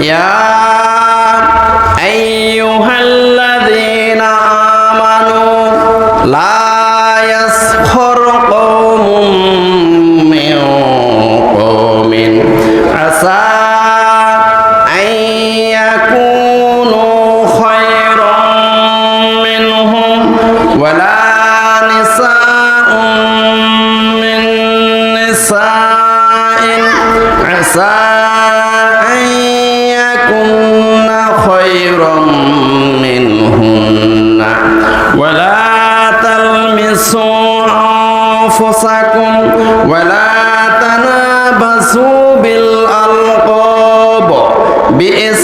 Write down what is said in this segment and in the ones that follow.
Yeah.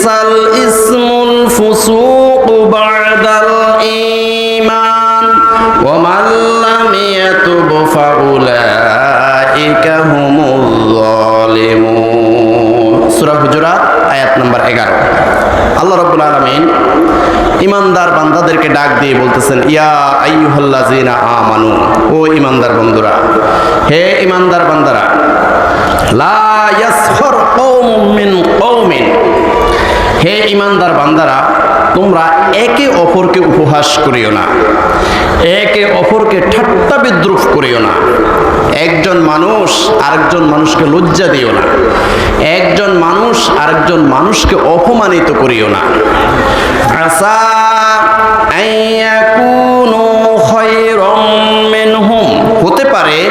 বিসাল ইসমুল ফুসুক বাদাল ঈমান। ওয়া মান লাম ইয়াতুব ফাউলাইকা হুমুল যালিমুন। সূরা হুজুরাত, আয়াত নাম্বার 11 আল্লাহ রাব্বুল আলামিন ইমানদার বান্দাদেরকে ডাক দিয়ে বলতেছেন, ইয়া আইয়ুহাল্লাযিনা আমানু, ও ইমানদার বন্ধুরা, হে ইমানদার বান্দারা, লা ইয়াসখর কওমুম মিন কওমিন ইমানদার বান্দারা, তোমরা একে অপরকে উপহাস করিও না। একে অপরকে ঠাট্টা বিদ্রুপ করিও না। একজন মানুষ আরেকজন মানুষকে লজ্জা দিও না। একজন মানুষ আরেকজন মানুষকে অপমানিত করিও না। হতে পারে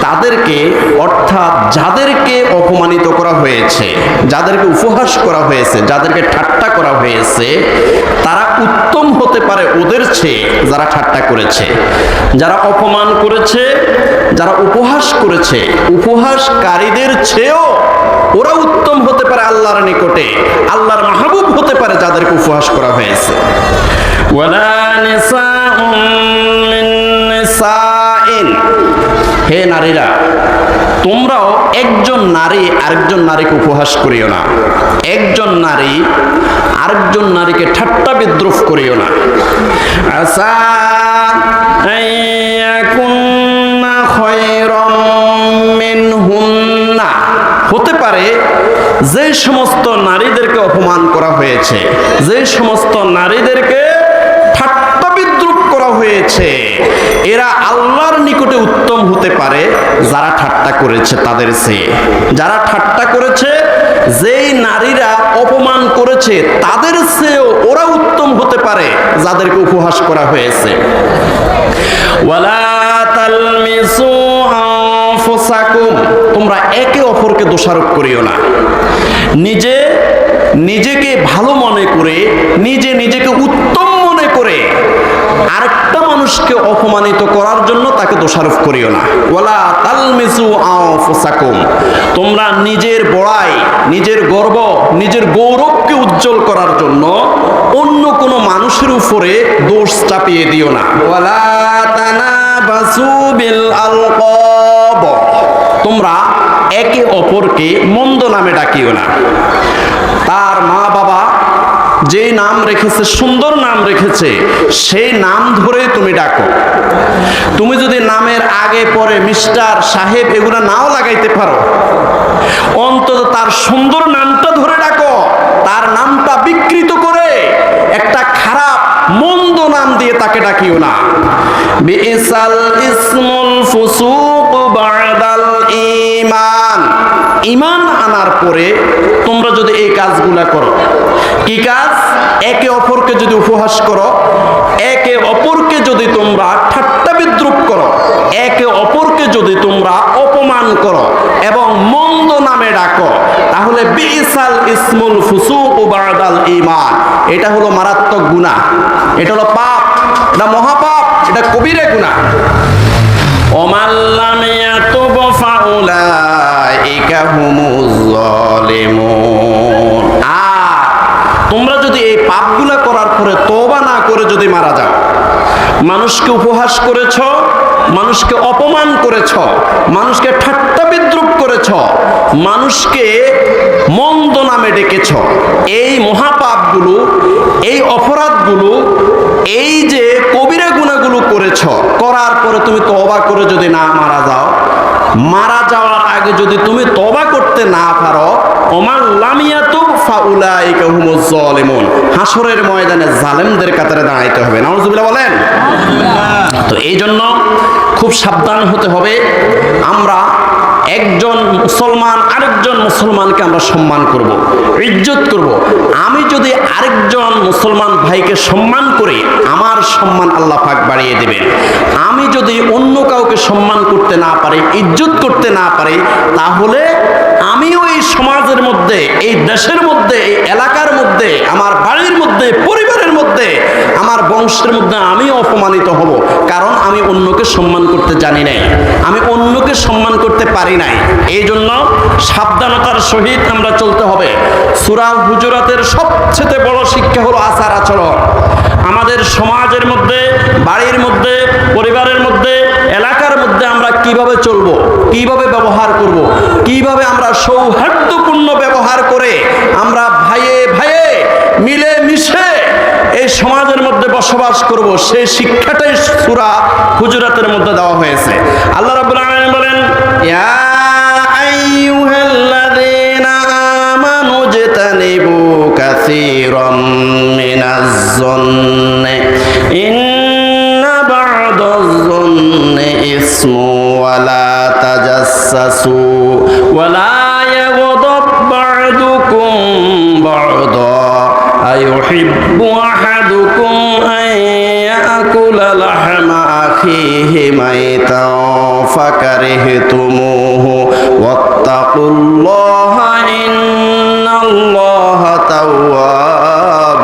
তাদেরকে, অর্থাৎ হয়েছে যাদেরকে উপহাস করা হয়েছে যাদেরকে ঠাট্টা করা হয়েছে তারা উত্তম হতে পারে ওদের চেয়ে যারা ঠাট্টা করেছে। যারা অপমান করেছে যারা উপহাস করেছে উপহাসকারীদের চেয়েও ওরা উত্তম হতে পারে আল্লাহর নিকটে আল্লাহর মাহবুব হতে পারে যাদেরকে উপহাস করা হয়েছে। হে নারীরা তোমরাও একজন নারী আরেকজন নারীকে উপহাস করিও না। একজন নারী আরেকজন নারীকে ঠাট্টা বিদ্রুপ করিও না। হতে পারে যে সমস্ত নারীদেরকে অপমান করা হয়েছে, যে সমস্ত নারীদেরকে করা হয়েছে এরা আল্লাহর নিকটে উত্তম হতে পারে, যারা ঠাট্টা করেছে তাদের সে যারা ঠাট্টা করেছে, যেই নারীরা অপমান করেছে তাদের চেয়েও ওরা উত্তম হতে পারে, যাদেরকে উপহাস করা হয়েছে। তোমরা একে অপরকে দোষারোপ করিও না। নিজে নিজেকে ভালো মনে করে, নিজে নিজেকে উত্তম মনে করে আরেকটা মানুষকে অপমানিত করার জন্য তাকে দোষারোপ করিও না। ওয়ালা তালমিসু আনফুসাকুম। তোমরা নিজের বড়াই, নিজের গর্ব, নিজের গৌরবকে উজ্জ্বল করার জন্য অন্য কোনো মানুষের উপরে দোষ চাপিয়ে দিও না। ওয়ালা তানাবাসু বিল আলকাব। তোমরা একে অপরকে মন্দ নামে ডাকিও না। তার মা বাবা যে নাম রেখেছে, সুন্দর নাম রেখেছে, সেই নাম ধরে তুমি ডাকো। তুমি যদি নামের আগে পরে মিস্টার, সাহেব এগুলো নাও লাগাইতে পারো। অন্তত তার সুন্দর নামটা ধরে ডাকো। তার নামটা বিকৃত করে একটা খারাপ, মন্দ নাম দিয়ে তাকে ডাকিও না। বিইসাল ইসমুল ফুসুক বাদাল ঈমান। ঈমান আনার পরে তোমরা যদি এই কাজগুলা করো কি কাজ? একে অপরকে যদি উপহাস করো, একে অপরকে যদি তোমরা ঠাট্টা বিদ্রুপ করো, একে অপরকে যদি তোমরা অপমান করো এবং মন্দ নামে ডাকো, তাহলে বিসাল ইসমুল ফুসুক বাদাল ঈমান। এটা হলো মারাত্মক গুনাহ। এটা হলো পাপ। এটা মহাপাপ। এটা কবিরে গুনাহ। ওমাল্লাম ইয়াতুব ফাউলাইকা হুমুজ জালিমুন। তোমরা যদি এই পাপগুলা করার পরে তওবা না করে যদি মারা যাও, মানুষকে উপহাস করেছ, মানুষকে অপমান করেছ, মানুষকে ঠাট্টা বিদ্রুপ করেছ, মানুষকে মন্দ নামে ডেকেছ, এই মহাপাপগুলো, এই অপরাধগুলো, এই যে কবিরা গুণাগুলো করেছ, করার পরে তুমি তওবা করে যদি না মারা যাও মারা যাওয়ার আগে যদি তুমি তবা করতে না পারো ওমান লামিয়াতু ফাউলাইকা হুমুজ জালিমুন হাসরের ময়দানে জালেমদের কাতারে দাঁড়াইতে হবে। নাউজুবিল্লাহ বলেন। তো এই জন্য খুব সাবধান হতে হবে। আমরা একজন মুসলমান, আরেকজন মুসলমানকে আমরা সম্মান করব, ইজ্জত করব। আমি যদি আরেকজন মুসলমান ভাইকে সম্মান করি, আমার সম্মান আল্লাহ পাক বাড়িয়ে দেবেন। আমি যদি অন্য কাউকে সম্মান করতে না পারি, ইজ্জত করতে না পারি, তাহলে আমিও এই সমাজের মধ্যে, এই দেশের মধ্যে, এই এলাকার মধ্যে, আমার বাড়ির মধ্যে, পরিবারের মধ্যে, আমার বংশের মধ্যে আমি অপমানিত হব। কারণ আমি অন্যকে সম্মান করতে জানি নাই। আমি অন্যকে সম্মান করতে পারি নাই। এই জন্য সাবধানতার সহিত আমরা চলতে হবে। সুরা হুজুরাতের সবচেয়ে বড় শিক্ষা হলো আচার আচরণ। আমাদের সমাজের মধ্যে, বাড়ির মধ্যে, পরিবারের মধ্যে, এলাকার মধ্যে আমরা কীভাবে চলবো, কীভাবে ব্যবহার করব, কীভাবে আমরা সৌহার্দ্যপূর্ণ ব্যবহার করে আমরা ভাইয়ে ভাইয়ে মিলে মিশে এই সমাজের মধ্যে বসবাস করব, সেই শিক্ষাটাই সূরা হুজুরাতের মধ্যে দেওয়া হয়েছে। আল্লাহ রাব্বুল আলামিন বলেন জন্নি ইন্না বা'দাজ জন্নি أيحب أحدكم أن يأكل لحم أخيه ميتا فكرهتموه واتقوا الله إن الله تواب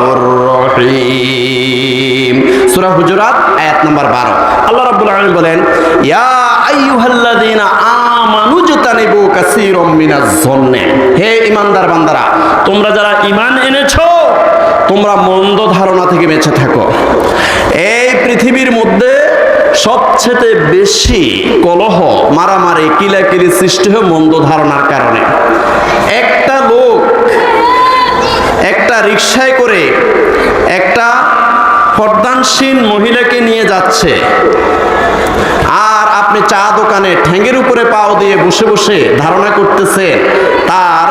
رحيم সূরা হুজুরাত আয়াত নাম্বার 12 আল্লাহ রাব্বুল আলামিন বলেন ইয়া আইয়ুহাল্লাযীনা বেশি কলহ, মারামারি, কিলাকিলি সৃষ্টি হয় মন্দ ধারণার কারণে। একটা লোক একটা রিক্সায় করে একটা পর্দানসীন মহিলাকে নিয়ে যাচ্ছে। আপনি চা দোকানে ঠ্যাঙ্গের উপরে পাও দিয়ে বসে বসে ধারণা করতেছে, তার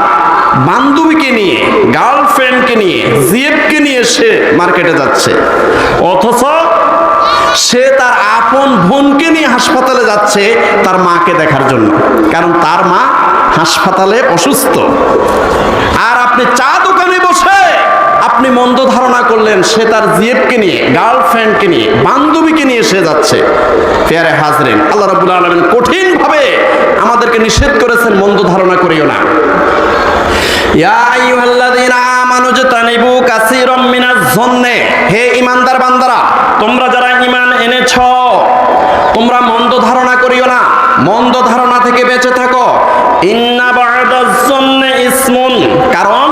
বান্ধবীকে নিয়ে গার্লফ্রেন্ডকে নিয়ে, জিএফকে নিয়ে সে মার্কেটে যাচ্ছে। অথচ সে তার আপন বোনকে নিয়ে হাসপাতালে যাচ্ছে তার মাকে দেখার জন্য। কারণ তার মা হাসপাতালে অসুস্থ। আর আপনি চা দোকানে আপনি মন্দ ধারণা করলেন, সে তার জিএফকে নিয়ে, গার্লফ্রেন্ডকে নিয়ে, বান্ধবীকে নিয়ে সে যাচ্ছে। পেয়ারে হাজরেন, আল্লাহ রাবুল আলমিন কঠিনভাবে আমাদেরকে নিষেধ করেছেন, মন্দ ধারণা করিও না। হে ঈমানদার বান্দারা, তোমরা যারা ঈমান এনেছ, তোমরা মন্দ ধারণা করিও না, মন্দ ধারণা থেকে বেঁচে থাকো। ইসমুন, কারণ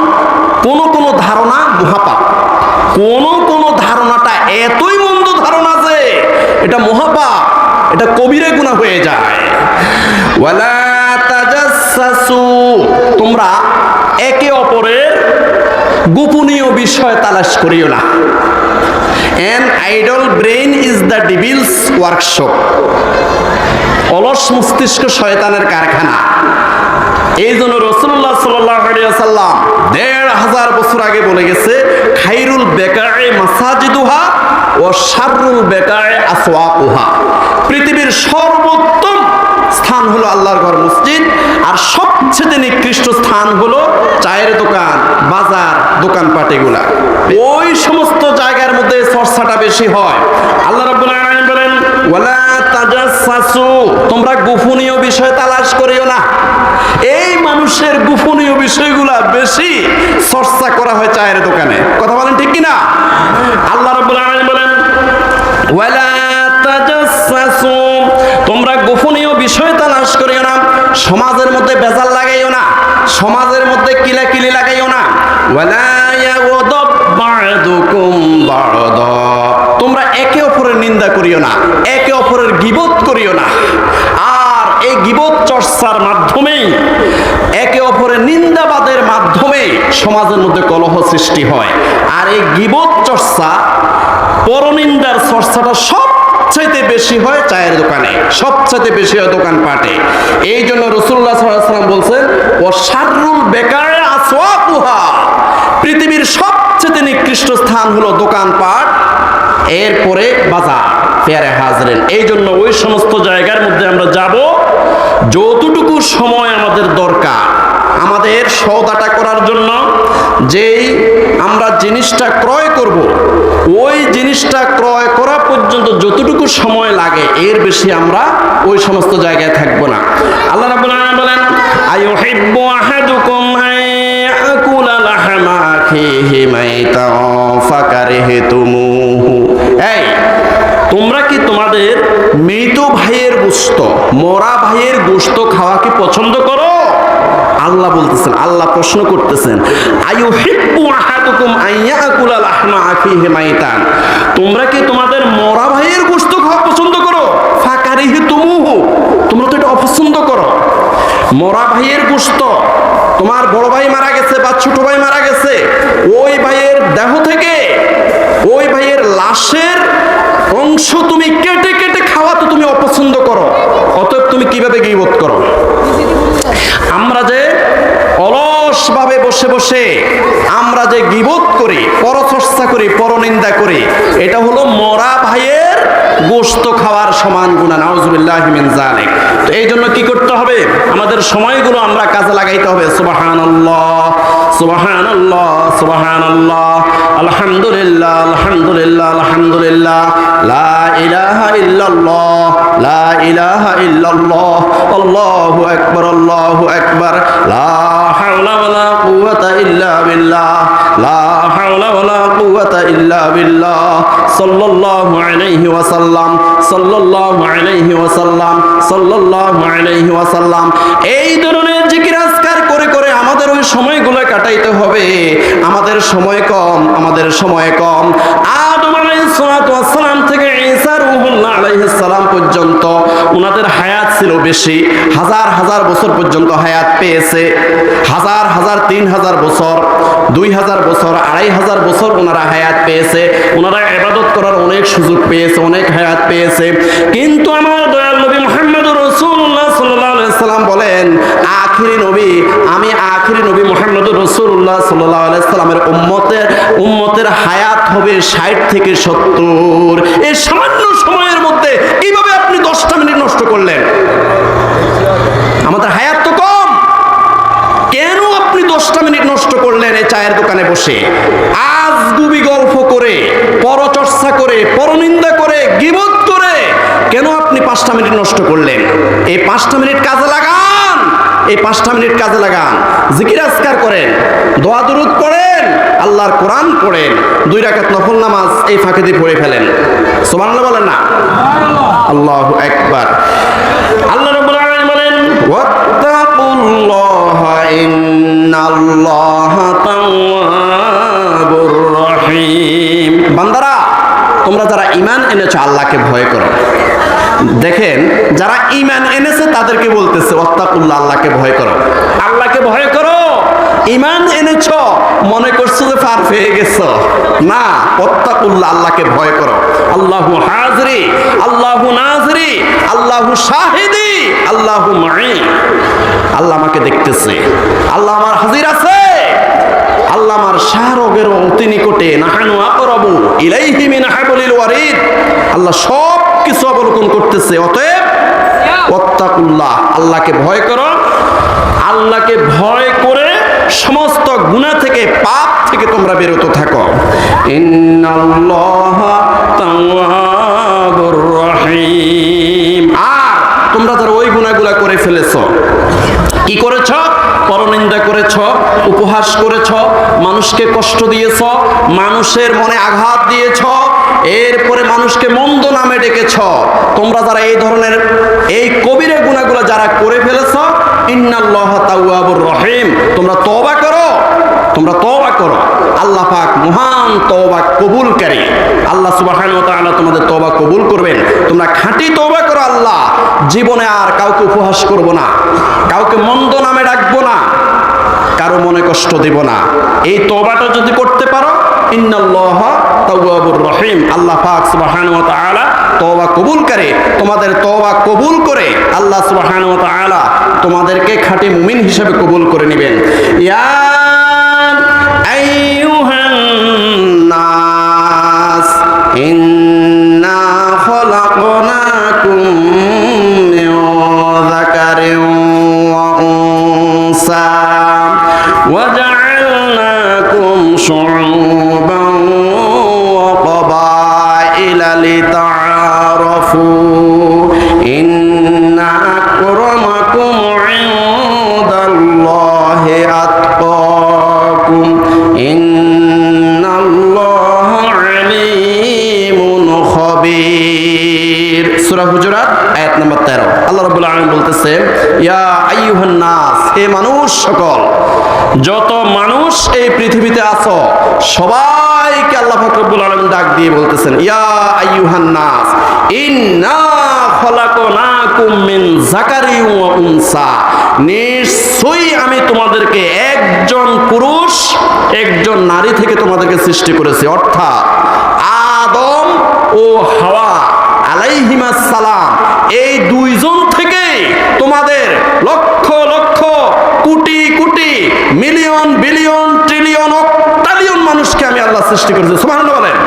কোন কোন ধারণা মহাপাপ। কোন কোন ধারণাটা এতই মন্দ ধারণা যে এটা মহাপাপ, এটা কবিরে গুনাহ হয়ে যায়। তোমরা একে অপরের গোপনীয় বিষয় তালাশ করিও না। An idle brain is the devil's workshop অলস মস্তিষ্ক শয়তানের কারখানা। এই জন্য রসুল্লাহ সাল্লাম দেড় হাজার বছর আগে বলে গেছে, খাইরুল বেকারে মাসাজিদুহা ও শারুল বেকারে আসওয়াকুহা। পৃথিবীর সর্বোত্তম স্থান হলো আল্লাহর ঘর মসজিদ, আর সবচেয়ে নিকৃষ্ট স্থান হলো চায়ের দোকান, বাজার, দোকানপাট এগুলা। ওই সমস্ত জায়গার মধ্যে চর্চাটা বেশি হয়। আল্লাহ আলামিন বলেন, ওয়ালা তোমরা গোপনীয় বিষয় তালাশ করিও না। এই মানুষের গোপনীয় বিষয়গুলা বেশি চর্চা করা হয় চায়ের দোকানে। কথা বলেন ঠিক কি না আল্লাহ আলামিন বলেন, ওয়ালা তোমরা গোপনীয় বিষয় তালাশ করিও না। সমাজের মধ্যে বেজাল লাগাইও না। সমাজের মধ্যে কিলাকিলি লাগাইও না। তোমরা একে অপরের নিন্দা করিও না। একে অপরের গিবত করিও না। আর এই গিবত চর্চার মাধ্যমেই একে অপরের নিন্দাবাদের মাধ্যমে সমাজের মধ্যে কলহ সৃষ্টি হয়। আর এই গিবত চর্চা, পরনিন্দার চর্চাটা সব সবচাইতে বেশি হয় চায়ের দোকানে, সবচাইতে বেশি হয় দোকান পাটে এই জন্য রসুল্লাহ সাল্লাম বলছেন ও সারুল বেকার আসওয়াকুহা পৃথিবীর সবচেয়ে নিকৃষ্ট স্থান হলো দোকানপাট, এরপরে বাজার পেয়ারে হাজরেন। এই জন্য ওই সমস্ত জায়গার মধ্যে আমরা যাব, যতটুকু সময় আমাদের দরকার। আমাদের সৌদাটা করার জন্য যেই আমরা জিনিসটা ক্রয় করব, ওই জিনিসটা ক্রয় করা পর্যন্ত যতটুকু সময় লাগে, এর বেশি আমরা ওই সমস্ত জায়গায় থাকব না। আল্লাহ আলামিন বলেন আইয়ুহিব্বু আহাদুকুম আয়াকুলা তোমরা কি তোমাদের মৃত ভাইয়ের গোস্ত মরা ভাইয়ের গোস্ত খাওয়া কি পছন্দ করো? আল্লাহ বলতেছেন, আল্লাহ প্রশ্ন করতেছেন তোমরা কি তোমাদের মরা ভাইয়ের গোস্ত খাওয়া পছন্দ করো? ফাকারিহি তুমুহু তোমরা তো এটা অপছন্দ করো। মরা ভাইয়ের গোস্ত তোমার বড় ভাই মারা গেছে বা ছোট ভাই মারা গেছে, ওই ভাইয়ের দেহ থেকে, ওই ভাইয়ের লাশের অংশ তুমি কেটে কেটে খাওয়া তো তুমি অপছন্দ করো, অতএব তুমি কীভাবে গিয়ে বোধ করো? আমরা যে বসে বসে আমরা যে গিবোধ করি, পরচর্চা করি, পরনিন্দা করি, এটা হলো মরা ভাইয়ের গোস্ত খাওয়ার সমান গুণা, নাউজুবিল্লাহ মিন জালিক তো এই জন্য কি করতে হবে? আমাদের সময়গুলো আমরা কাজে লাগাইতে হবে, সুবহানাল্লাহ। সুবহানাল্লাহ সুবহানাল্লাহ, আলহামদুলিল্লাহ আলহামদুলিল্লাহ আলহামদুলিল্লাহ, লা ইলাহা ইল্লাল্লাহ, লা ইলাহা ইল্লাল্লাহ, আল্লাহু আকবার আল্লাহু আকবার, লা হাওলা ওয়ালা কুওয়াতা ইল্লা বিল্লাহ, লা হাওলা ওয়ালা কুওয়াতা ইল্লা বিল্লাহ, সাল্লাল্লাহু আলাইহি ওয়াসাল্লাম, সাল্লাল্লাহু আলাইহি ওয়াসাল্লাম, সাল্লাল্লাহু আলাইহি ওয়াসাল্লাম, এই ধরনের জিকির করে সময়গুলো কাটাইতে হবে। আমাদের সময় কম, আমাদের সময় কম। আদম আলাইহিস সালাতু ওয়াসসালাম থেকে ঈসা রূহুল্লাহ আলাইহিস সালাম পর্যন্ত ওনাদের হায়াত ছিল বেশি। হাজার হাজার বছর পর্যন্ত হায়াত পেয়েছে। হাজার হাজার, তিন হাজার বছর, দুই হাজার বছর, আড়াই হাজার বছর ওনারা হায়াত পেয়েছে। ওনারা ইবাদত করার অনেক সুযোগ পেয়েছে, অনেক হায়াত পেয়েছে। কিন্তু আমার দয়াল নবী রাসূলুল্লাহ সাল্লাল্লাহু সাল্লাম বলেন, আখিরি নবী, আমি আখিরি নবী সাল্লামের উম্মতের উম্মতের হায়াত হবে 60 থেকে 70 এই সামান্য সময়ের মধ্যে কীভাবে আপনি 10টা মিনিট নষ্ট করলেন। আমাদের হায়াত তো কম। কেন আপনি দশটা মিনিট নষ্ট করলেন এই চায়ের দোকানে বসে? আজ গুবি গল্প করে পরচর্চা করে পরনিন্দা করে গিবত করে কেন আপনি পাঁচটা মিনিট নষ্ট করলেন এই পাঁচটা মিনিট কাজে লাগান এই পাঁচটা মিনিট কাজে লাগান। জিকির আজকার করেন, দোয়া দুরুদ পড়েন, আল্লাহর কোরআন পড়েন, দুই রাকাত নফল নামাজ এই ফাঁকে দিয়ে পড়ে ফেলেন। সুবহানাল্লাহ বলেন না? আল্লাহু আকবার। আল্লাহ বলেন বান্দারা, তোমরা যারা ঈমান এনেছো, আল্লাহকে ভয় করো দেখেন যারা ইমান এনেছে তাদেরকে বলতেছে ওয়াত্তাকুল্লাহ আল্লাহকে ভয় করো। আল্লাহকে ভয় করো। ঈমান এনেছো মনে করছ যে পার পেয়ে গেছো। না ওয়াত্তাকুল্লাহ আল্লাহকে ভয় করো। আল্লাহু হাজরি আল্লাহু নাজরি আল্লাহু শাহিদি আল্লাহু মাই আল্লাহ আমাকে দেখতেছে। আল্লাহ আমার হাজির আছে। আল্লাহ আমার শাহরগের অতি নিকটে। নাহানু আকরাবু ইলাইহি মিন হাবলিল ওয়ারিদ। আল্লাহ সব কিছু অবলোকন করতেছে, অতএব ওয়াত্তাকুল্লাহ, আল্লাহকে ভয় করো। আল্লাহকে ভয় করে সমস্ত গুণা থেকে, পাপ থেকে তোমরা বিরত থাকো। আর তোমরা যারা ওই গুনাহগুলা করে ফেলেছো, কি করেছ? পরনিন্দা করেছ, উপহাস করেছ, মানুষকে কষ্ট দিয়েছ, মানুষের মনে আঘাত দিয়েছ এরপরে মানুষকে মন্দ নামে ডেকেছ। তোমরা যারা এই ধরনের এই কবিরের গুণাগুলো যারা করে ফেলেছ, ইন্নাল্লাহ তাওয়াবুর রহিম। তোমরা তবা করো, তোমরা তবা করো। আল্লাহ পাক মহান তওবা কবুলকারী। আল্লাহ তাআলা তোমাদের তবা কবুল করবেন। তোমরা খাঁটি তবা করো আল্লাহ। জীবনে আর কাউকে উপহাস করব না। কাউকে মন্দ নামে ডাকবো না। কারও মনে কষ্ট দিব না। এই তবাটা যদি করতে পারো ইন্নাল্লাহ তাওয়াবুর রহিম আল্লাহ পাক সুবহানাহু ওয়া তাআলা তওবা কবুল করে তোমাদের তওবা কবুল করে আল্লাহ সুবহানাহু ওয়া তাআলা তোমাদেরকে খাঁটি মুমিন হিসেবে কবুল করে নেবেন ইয়া আইয়ুহান নাস ইন্না খলাকনাকুম মিন যাকারিন ওয়া উনসা وجعلناكم شعوبا لتعارفوا إن أكرمكم عند الله أتقاكم إن الله عليم خبير সূরা হুজুরাত আয়াত নম্বর 13 আল্লাহ রাব্বুল আলামিন বলতেছে ইয়া আইয়ুহান নাস হে মানুষ সকল যত মানুষ এই পৃথিবীতে আছো, সবাইকে আল্লাহ পাক রব্বুল আলামিন ডাক দিয়ে বলতেছেন, ইয়া ইন্না খলাকনাকুম মিন যাকারি ওয়া উনসা। নিশ্চয়ই আমি তোমাদেরকে একজন পুরুষ, একজন নারী থেকে তোমাদেরকে সৃষ্টি করেছি। অর্থাৎ আদম ও হাওয়া আলাইহিমাস সালাম, এই দুইজন থেকে তোমাদের lakh lakh crore crore million billion trillion অক্টালিয়ন মানুষকে আমি আল্লাহ সৃষ্টি করেছি সুবহানাল্লাহ বলেন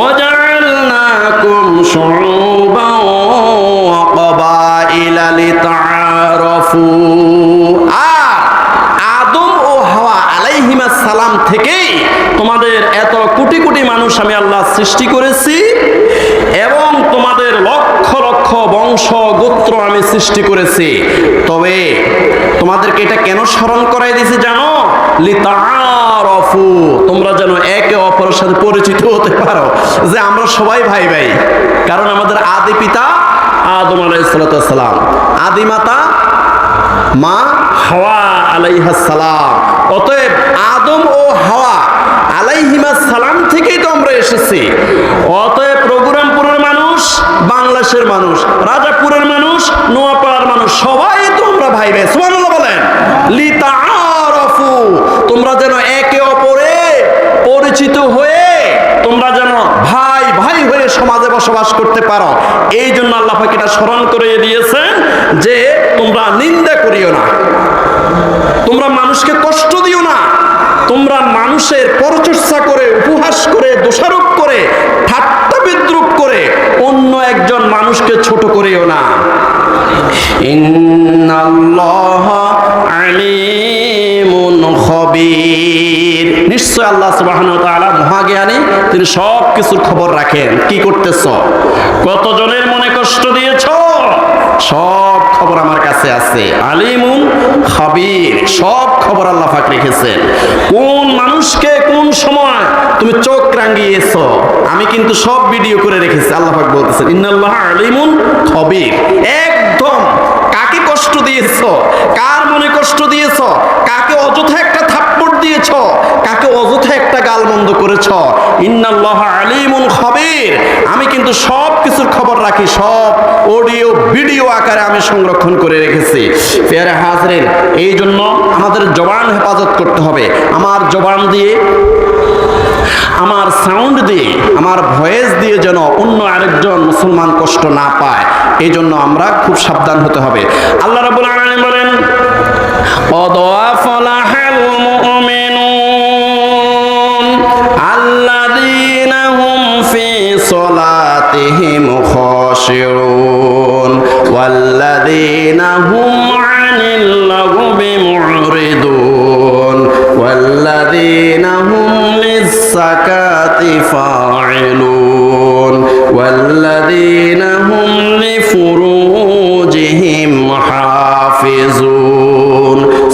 وجعلناكم شعوبا وقبائل لتعارفوا আর আদম ও হাওয়া আলাইহিমাস সালাম থেকেই তোমাদের এত কোটি কোটি মানুষ আমি আল্লাহ সৃষ্টি করেছি এবং তোমাদের লক্ষ লক্ষ বংশ, গোত্র আমি সৃষ্টি করেছি। তবে তোমাদেরকে এটা কেন স্মরণ করাই দিয়েছি জানো? লিতারফু তোমরা যেন একে অপরের সাথে পরিচিত হতে পারো। যে আমরা সবাই ভাই ভাই। কারণ আমাদের আদি পিতা আদম আলাইসালাম আদি মাতা মা হাওয়া আলাইহা সালাম। অতএব আদম ও হাওয়া আলাইহিমা সালাম থেকেই তো আমরা এসেছি। অতএব রঘুরামপুরের মানুষ বাংলাদেশের মানুষ, রাজাপুরের মানুষ, নোয়াপাড়ার মানুষ, সবাই তোমরা ভাই ভাই বলেন। লিতাআরাফু, তোমরা যেন একে অপরে পরিচিত হয়ে তোমরা যেন ভাই ভাই হয়ে সমাজে বসবাস করতে পারো। এই জন্য আল্লাহ এটা স্মরণ করে দিয়েছেন যে তোমরা নিন্দা করিও না। তোমরা মানুষকে কষ্ট দিও না। তোমরা মানুষের পরচর্চা করে, উপহাস করে, দোষারোপ করে, ঠাট্টা বিদ্রুপ করে অন্য একজন মানুষকে ছোট করেও না। নিশ্চয় আল্লাহ সুবাহ মহাজ্ঞানী তিনি সব কিছুর খবর রাখেন। কি করতেছ? কতজনের মনে কষ্ট দিয়েছ? সব খবর আমার কাছে আছে। আলিমুন খবির, সব খবর আল্লাহ পাক রেখেছেন কোন মানুষকে কোন সময় তুমি চোখ রাঙ্গিয়েছ আমি কিন্তু সব ভিডিও করে রেখেছি, আল্লাহ পাক বলতেছেন, ইন্নাল্লাহ আলিমুন খবির। কাকে কষ্ট দিয়েছ? কার মনে কষ্ট দিয়েছ? কাকে অযথা একটা থাপ্পড় দিয়েছ? কাকে অযথা একটা গাল গালমন্দ করেছ? ইন্নাল্লাহ আলিমুন খবীর। আমি কিন্তু সব কিছুর খবর রাখি, সব অডিও, ভিডিও আকারে আমি সংরক্ষণ করে রেখেছি। পেয়ারে হাজরেন এই জন্য আমাদের জবান হেফাজত করতে হবে। আমার জবান দিয়ে আমার সাউন্ড দিয়ে আমার ভয়েস দিয়ে যেন অন্য আরেকজন মুসলমান কষ্ট না পায় এই জন্য আমরা খুব সাবধান হতে হবে আল্লাহ রাব্বুল আলামিন বলেন قد أفلح المؤمنون الذين هم في صلاتهم خاشعون والذين هم عن اللغو معرضون والذين هم للزكاة فاعلون والذين هم لفروجهم حافظون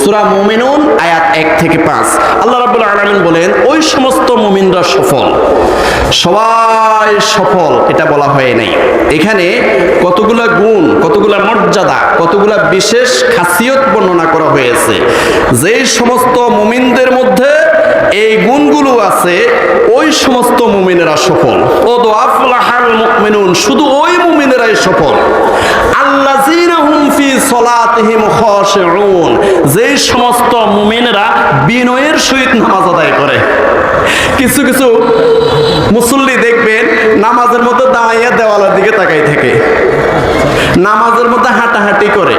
সূরা মুমিনুন আয়াত 1 থেকে 5 আল্লাহ রাব্বুল আলামিন বলেন ওই সমস্ত মুমিনরা সফল সবাই সফল, এটা বলা হয় নাই। এখানে কতগুলা গুণ, কতগুলা মর্যাদা, কতগুলা বিশেষ খাসিয়ত বর্ণনা করা হয়েছে। যে সমস্ত মুমিনদের মধ্যে এই গুণগুলো আছে, ওই সমস্ত মুমিনেরা সফল। ও আফলাহাল মুমিনুন, শুধু ওই মুমিনেরাই সফল। যে সমস্ত মুমিনরা বিনয়ের সহিত নামাজ আদায় করে। কিছু কিছু মুসল্লি দেখবেন নামাজের মধ্যে দাঁড়াইয়া দেওয়ালের দিকে তাকাই থাকে। নামাজের মধ্যে হাঁটাহাঁটি করে।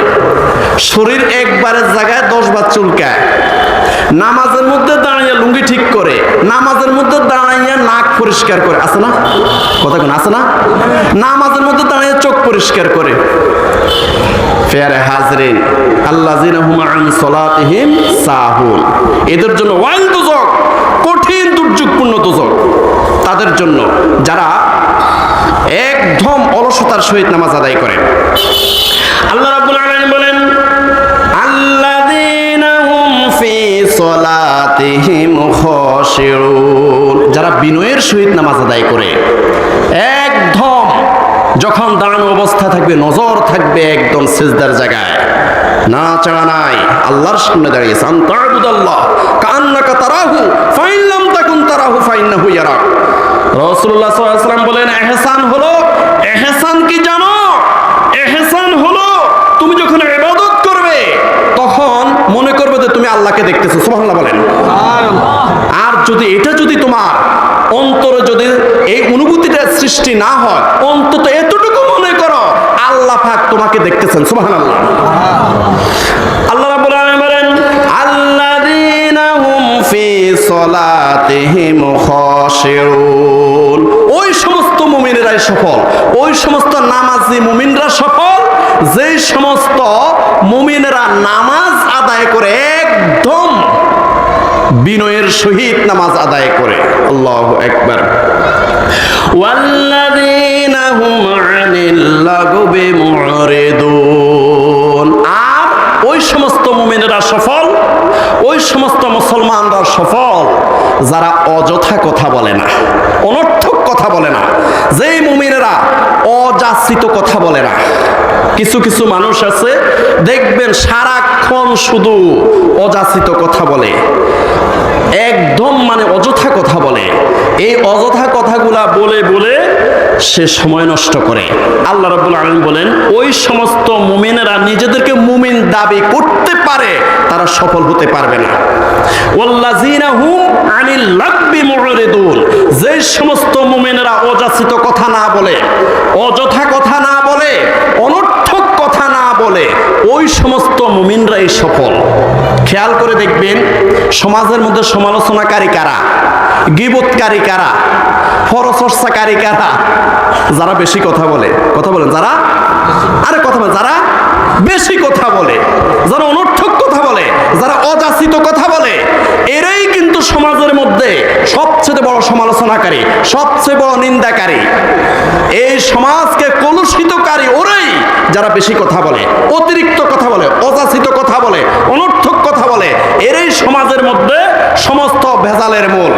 শরীর একবারের জায়গায় দশ বার চুলকায়। নামাজের মধ্যে দাঁড়াইয়া লুঙ্গি ঠিক করে। নামাজের মধ্যে দাঁড়াইয়া নাক পরিষ্কার করে। আছে না? কথা কোন আছে না? নামাজের মধ্যে দাঁড়াইয়া চোখ পরিষ্কার করে। ফেয়ারে হাজরিন আল্লাহ আন সলাতিহিম সাহুন। এদের জন্য ওয়াইল দুজক, কঠিন দুর্যোগপূর্ণ দুজক। তাদের জন্য যারা একদম অলসতার সহিত নামাজ আদায় করেন আল্লাহ রাব্বুল আলামিন বলেন আল্লাযীনা হুম ফি সলাতিহিম খাশিউন। যারা বিনয়ের সহিত নামাজ আদায় করে একদম যখন দাঁড়ানো অবস্থা থাকবে নজর থাকবে একদম সিজদার জায়গায়। না চাড়া নাই আল্লাহর সামনে দাঁড়িয়েছে আন্তাবুদাল্লাহ কান্নাকা তারাহু ফাইন লাম তাকুন তারাহু ফাইন্নাহু ইয়ারাক। রাসূলুল্লাহ সাল্লাল্লাহু বলেন এহসান হলো এহসান কি জানো? এহসান হলো তুমি যখন ইবাদত করবে তখন মনে করবে যে তুমি আল্লাহকে দেখতেছো। সুবহানাল্লাহ বলেন। আর যদি এটা যদি তোমার অন্তরে যদি এই অনুভূতিটা সৃষ্টি না হয় অন্তত এতটুকু মনে করো আল্লাহ পাক তোমাকে দেখতেছেন। সুবহানাল্লাহ। আল্লাহ রাব্বুল আলামিন বলেন আল্লাযীনা হুম ফি সলাতিহিম খাশিউন। সমস্ত মুমিনেরাই সফল। ওই সমস্ত নামাজি মুমিনরা সফল, যেই সমস্ত মুমিনেরা নামাজ আদায় করে একদম বিনয়ের সহিত নামাজ আদায় করে। আল্লাহ একবার আর ওই সমস্ত মুমিনেরা সফল, ওই সমস্ত মুসলমানরা সফল, যারা অযথা কথা বলে না, অনর্থক কথা বলে না। অযাচিত কথা বলে না। কিছু কিছু মানুষ আছে, দেখবেন সারাক্ষণ শুধু অযাচিত কথা বলে। একদম মানে অযথা কথা বলে। এই অযথা কথাগুলা বলে বলে সে সময় নষ্ট করে। আল্লাহ রাব্বুল আলামিন বলেন, ওই সমস্ত মুমিনেরা নিজেদেরকে মুমিন দাবি করতে পারে, তারা সফল হতে পারবে না। যে সমস্ত মুমিনেরা অযাচিত কথা না বলে, অযথা কথা না বলে না বলে, ওই সমস্ত মুমিনরাই সফল। খেয়াল করে দেখবেন, সমাজের মধ্যে সমালোচনাকারী কারা গিবৎকারী কারা ফরচর্চাকারী কারা, যারা বেশি কথা বলে, কথা বলেন, যারা, আরে কথা বলে যারা বেশি কথা বলে, যারা অনর্থক কথা বলে, যারা অযাচিত কথা বলে এরাই কিন্তু সমাজের মধ্যে সবচেয়ে বড় সমালোচনাকারী, সবচেয়ে বড় নিন্দাকারী। এই সমাজকে কলুষিতকারী ওরাই যারা বেশি কথা বলে, অতিরিক্ত কথা বলে, অযাচিত কথা বলে, অনর্থক কথা বলে, এরাই সমাজের মধ্যে সমস্ত ভেজালের মূল।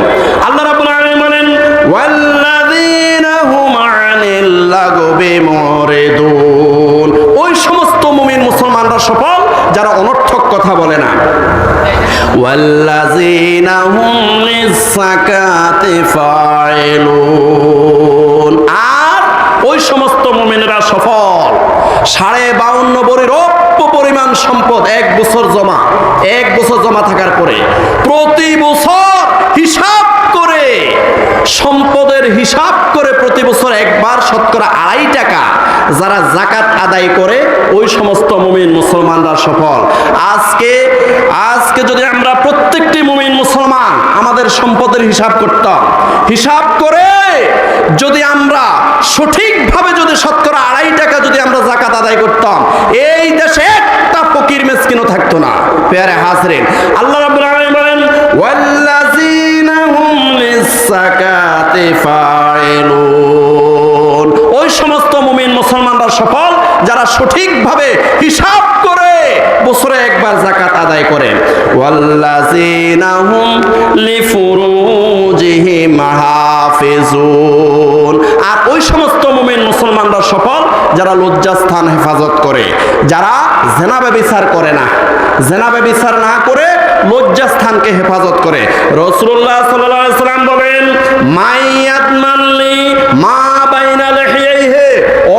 আল্লাহ রাব্বুল আলামিন বলেন, ওয়াল্লাযীনা হুম আনিল লাগবি মুরিদুন। ওই সমস্ত মুমিন মুসলমানরা সফল যারা অনর্থক কথা বলে না। ওয়াল্লাযীনা হুম লিসাকাতি ফাইলুন আর ওই সমস্ত মুমিনেরা সফল। সাড়ে বাউন্ন বড়ি রৌপ্য পরিমাণ সম্পদ এক বছর জমা এক বছর জমা থাকার পরে প্রতি বছর হিসাব সম্পদের হিসাব করে প্রতি বছর একবার শতকরা আড়াই টাকা যারা জাকাত আদায় করে, ওই সমস্ত মুমিন মুসলমানরা সফল। আজকে আজকে যদি আমরা প্রত্যেকটি মুমিন মুসলমান আমাদের সম্পদের হিসাব করতাম, হিসাব করে যদি আমরা সঠিকভাবে যদি শতকরা আড়াই টাকা যদি আমরা জাকাত আদায় করতাম, এই দেশে একটা ফকির মেসকিনও থাকতো না। পেয়ারে হাজরেন, আল্লাহ রাব্বুল আলামিন বলেন, ওয়াল্লাযীনা হুম লিসাকাতি ওই সমস্ত মুমিন মুসলমানরা সফল, যারা সঠিকভাবে হিসাব করে বছরে একবার জাকাত আদায় আর ওই সমস্ত মুমিন মুসলমানরা সফল, যারা হেফাজত করে। যারা জেনা ব্যবিচার করে না, জেনা ব্যবিচার না করে লজ্জাস্থানকে হেফাজত করে। রসুল্লাহ সাল্লাম বলেন মাইয়াত মানলি মা বাইনা লেহিয়াইহে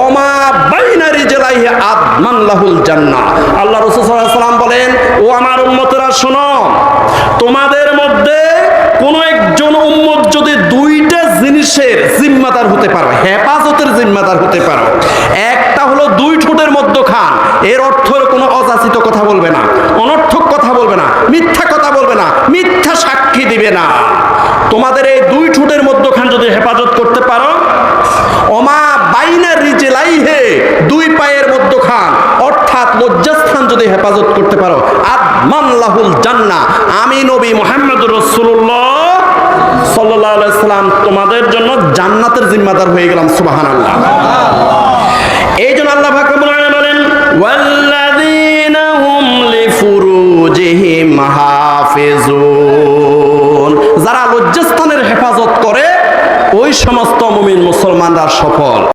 অমা বাইনারি জেলাইহে আদমান লাহুল জান্না আল্লাহ রসুল বলেন, ও আমার উন্মতরা শোনো, তোমাদের মধ্যে কোনো একজন হতে পারো, হেফাজতের জিম্মাদার হতে পারো। একটা হলো দুই ঠোঁটের মধ্যে খান এর অর্থ কোনো অযাচিত কথা বলবে না, অনর্থক কথা বলবে না, মিথ্যা কথা বলবে না, মিথ্যা সাক্ষী দিবে না। তোমাদের এই দুই ঠোঁটের মধ্যখান যদি হেফাজত করতে পারো অমা বাইনা রিজেলাই হে দুই পায়ের মধ্যখান, অর্থাৎ লজ্জাস্থান যদি হেফাজত করতে পারো আদমাল্লাহুল জান্না আমি নবী মোহাম্মদ রসুল্লাহ সাল্লাম, তোমাদের জন্য জান্নাতের জিম্মাদার হয়ে গেলাম সুবাহান আল্লাহ এই জন্য আল্লাহ বলেন যারা লজ্জাস্থানের হেফাজত করে, ওই সমস্ত মুমিন মুসলমানরা সফল।